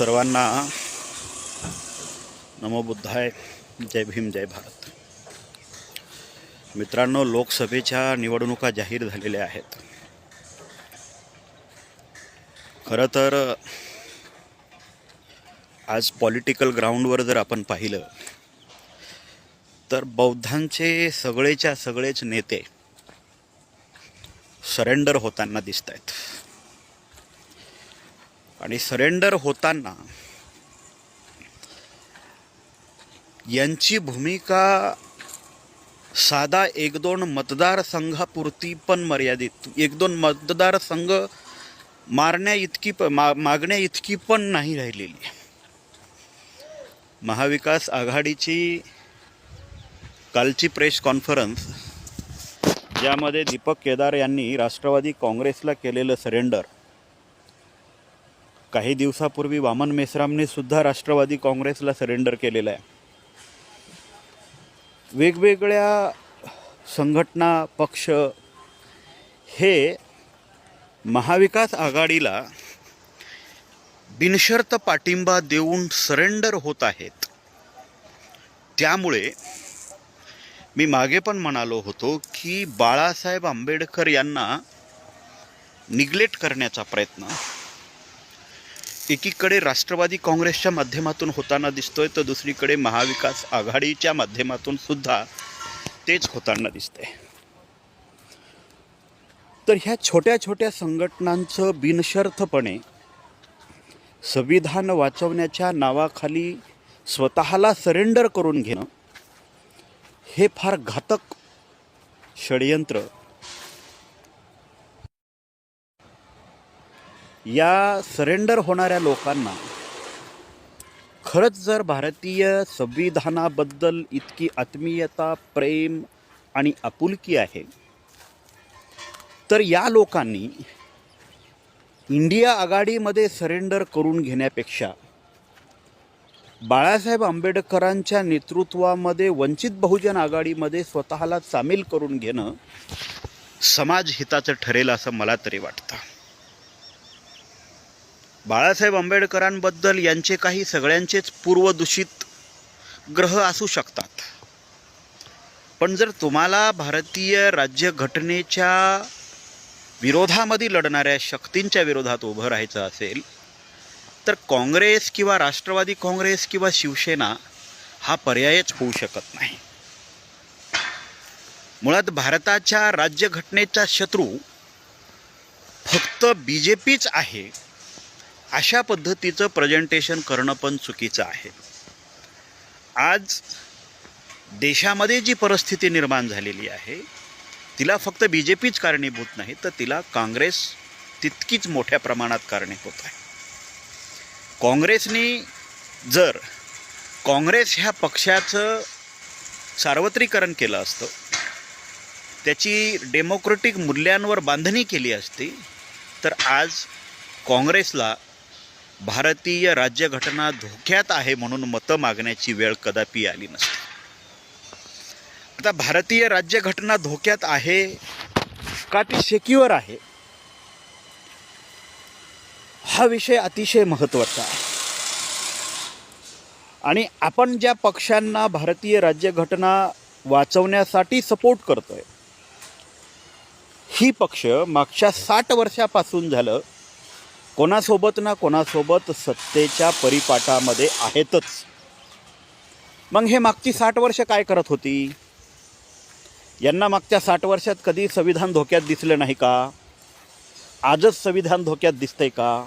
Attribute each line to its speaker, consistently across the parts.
Speaker 1: सर्वांना नमोबुद्धाय जय भीम जय भारत. मित्रांनो लोकसभेच्या निवडणुका जाहीर झालेल्या आहेत. खरं तर आज पॉलिटिकल ग्राउंडवर जर आपण पाहिलं तर बौद्धांचे सगळेच्या सगळेच नेते सरेंडर होताना दिसत आहेत आणि सरेंडर होताना यांची भूमिका साधा एक दोन मतदारसंघापुरती पण मर्यादित. एक दोन मतदारसंघ मारण्या इतकी प मा मागण्या इतकी पण नाही राहिलेली. महाविकास आघाडीची कालची प्रेस कॉन्फरन्स ज्यामध्ये दीपक केदार यांनी राष्ट्रवादी काँग्रेसला केलेलं सरेंडर काही दिवसापूर्वी वामन मेश्रामने सुद्धा राष्ट्रवादी काँग्रेसला सरेंडर केलेलं आहे. वेगवेगळ्या संघटना पक्ष हे महाविकास आघाडीला बिनशर्त पाठिंबा देऊन सरेंडर होत आहेत. त्यामुळे मी मागे पण म्हणालो होतो की बाळासाहेब आंबेडकर यांना निग्लेक्ट करण्याचा प्रयत्न एकीकडे राष्ट्रवादी काँग्रेसच्या माध्यमातून होताना दिसतोय तर दुसरीकडे महाविकास आघाडीच्या माध्यमातून सुद्धा तेच होताना दिसतंय. तर ह्या छोट्या छोट्या संघटनांचं बिनशर्थपणे संविधान वाचवण्याच्या नावाखाली स्वतःला सरेंडर करून घेणं हे फार घातक षडयंत्र या सरेंडर होणाऱ्या लोकांना खरंच जर भारतीय संविधानाबद्दल इतकी आत्मीयता प्रेम आणि आपुलकी आहे तर या लोकांनी इंडिया आघाडीमध्ये सरेंडर करून घेण्यापेक्षा बाळासाहेब आंबेडकरांच्या नेतृत्वामध्ये वंचित बहुजन आघाडीमध्ये स्वतःला सामील करून घेणं समाज हिताचं ठरेल असं मला तरी वाटतं. बाळासाहेब आंबेडकरांबद्दल यांचे काही सगळ्यांचेच पूर्वदूषित ग्रह असू शकतात. पण जर तुम्हाला भारतीय राज्यघटनेच्या विरोधामध्ये लढणाऱ्या शक्तींच्या विरोधात उभं राहायचं असेल तर काँग्रेस किंवा राष्ट्रवादी काँग्रेस किंवा शिवसेना हा पर्यायच होऊ शकत नाही. मुळात भारताच्या राज्यघटनेचा शत्रू फक्त बी जे पीच आहे. अशा पद्धतीचं प्रेझेंटेशन करणं पण चुकीचं आहे. आज देशामध्ये जी परिस्थिती निर्माण झालेली आहे तिला फक्त बी जे पीच कारणीभूत नाही तर तिला काँग्रेस तितकीच मोठ्या प्रमाणात कारणीभूत आहे. काँग्रेसने जर काँग्रेस ह्या पक्षाचं सार्वत्रिकरण केलं असतं त्याची डेमोक्रेटिक मूल्यांवर बांधणी केली असती तर आज काँग्रेसला भारतीय राज्यघटना धोक्यात आहे म्हणून मतं मागण्याची वेळ कदापि आली नसते. आता भारतीय राज्यघटना धोक्यात आहे का ती सेक्युअर आहे. हा विषय अतिशय महत्त्वाचा आहे. आणि आपण ज्या पक्षांना भारतीय राज्यघटना वाचवण्यासाठी सपोर्ट करतोय ही पक्ष मागच्या साठ वर्षापासून झालं कोणासोबत ना कोणासोबत सत्तेच्या परिपाठामध्ये आहेतच. मग हे मागची साठ वर्ष काय करत होती? यांना मागच्या साठ वर्षात कधी संविधान धोक्यात दिसलं नाही का? आजच संविधान धोक्यात दिसतंय का?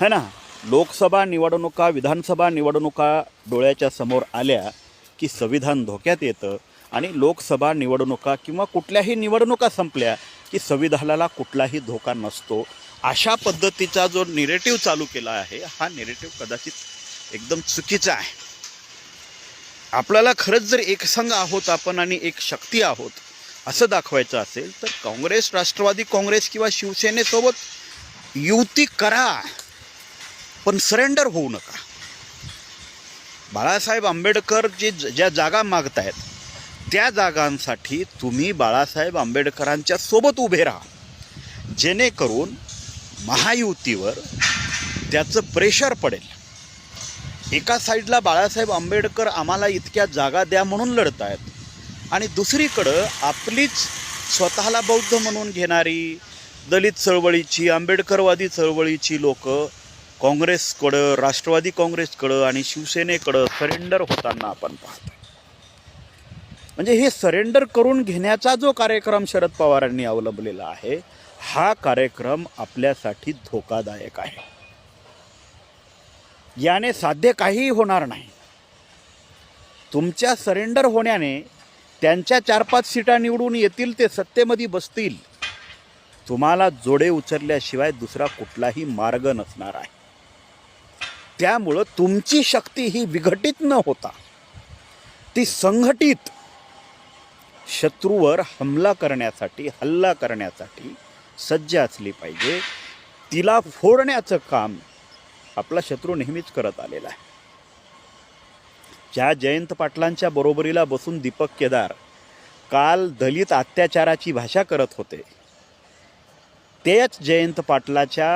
Speaker 1: है ना? लोकसभा निवडणुका विधानसभा निवडणुका डोळ्याच्या समोर आल्या की संविधान धोक्यात येतं आणि लोकसभा निवडणुका किंवा कुठल्याही निवडणुका संपल्या की संविधानाला कुठलाही धोका नसतो. अशा पद्धतीचा जो निरेटिव्ह चालू केला आहे हा निरेटिव्ह कदाचित एकदम चुकीचा आहे. आपल्याला खरंच जर एकसंघ आहोत आपण आणि एक शक्ती आहोत असं दाखवायचं असेल तर काँग्रेस राष्ट्रवादी काँग्रेस किंवा शिवसेनेसोबत युती करा पण सरेंडर होऊ नका. बाळासाहेब आंबेडकर जे ज्या जागा मागत आहेत त्या जागांसाठी तुम्ही बाळासाहेब आंबेडकरांच्या सोबत उभे राहा. जेणेकरून महायुतीवर त्याचं प्रेशर पडेल. एका साईडला बाळासाहेब आंबेडकर आम्हाला इतक्या जागा द्या म्हणून लढत आहेत आणि दुसरीकडं आपलीच स्वतःला बौद्ध म्हणून घेणारी दलित चळवळीची आंबेडकरवादी चळवळीची लोक काँग्रेसकडं राष्ट्रवादी काँग्रेसकडं आणि शिवसेनेकडं सरेंडर होताना आपण पाहतो म्हणजे हे सरेंडर करून घेण्याचा जो कार्यक्रम शरद पवारांनी अवलंबलेला आहे हा कार्यक्रम आपल्यासाठी धोकादायक आहे. याने साध्य काहीही होणार नाही. तुमच्या सरेंडर होण्याने त्यांच्या चार पाच सीटा निवडून येतील ते सत्तेमध्ये बसतील. तुम्हाला जोडे उचलल्याशिवाय दुसरा कुठलाही मार्ग नसणार आहे. त्यामुळं तुमची शक्ती ही विघटित न होता ती संघटित शत्रूवर हमला करण्यासाठी हल्ला करण्यासाठी सज्ज असली पाहिजे. तिला फोडण्याचं काम आपला शत्रू नेहमीच करत आलेला आहे. ज्या जयंत पाटलांच्या बरोबरीला बसून दीपक केदार काल दलित अत्याचाराची भाषा करत होते तेच जयंत पाटलाच्या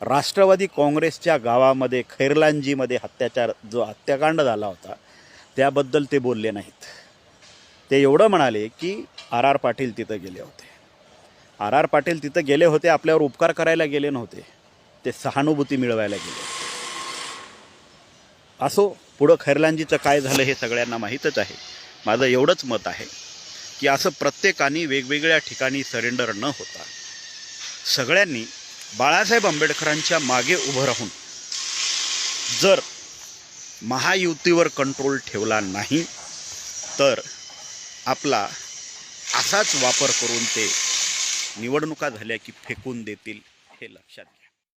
Speaker 1: राष्ट्रवादी काँग्रेसच्या गावामध्ये खैरलांजीमध्ये हत्याचार जो हत्याकांड झाला होता त्याबद्दल ते बोलले नाहीत. ते एवढं म्हणाले की आर आर पाटील तिथं गेले होते. आर आर पाटील तिथं गेले होते आपल्यावर उपकार करायला गेले नव्हते. ते सहानुभूती मिळवायला गेले. असो पुढं खैरलांजीचं काय झालं हे सगळ्यांना माहीतच आहे. माझं एवढंच मत आहे की असं प्रत्येकाने वेगवेगळ्या ठिकाणी सरेंडर न होता सगळ्यांनी बाळासाहेब आंबेडकरांच्या मागे उभं राहून जर महायुतीवर कंट्रोल ठेवला नाही तर आपला असाच वापर करून ते निवडणुका झाल्या की फेकून देतील हे लक्षात घ्या.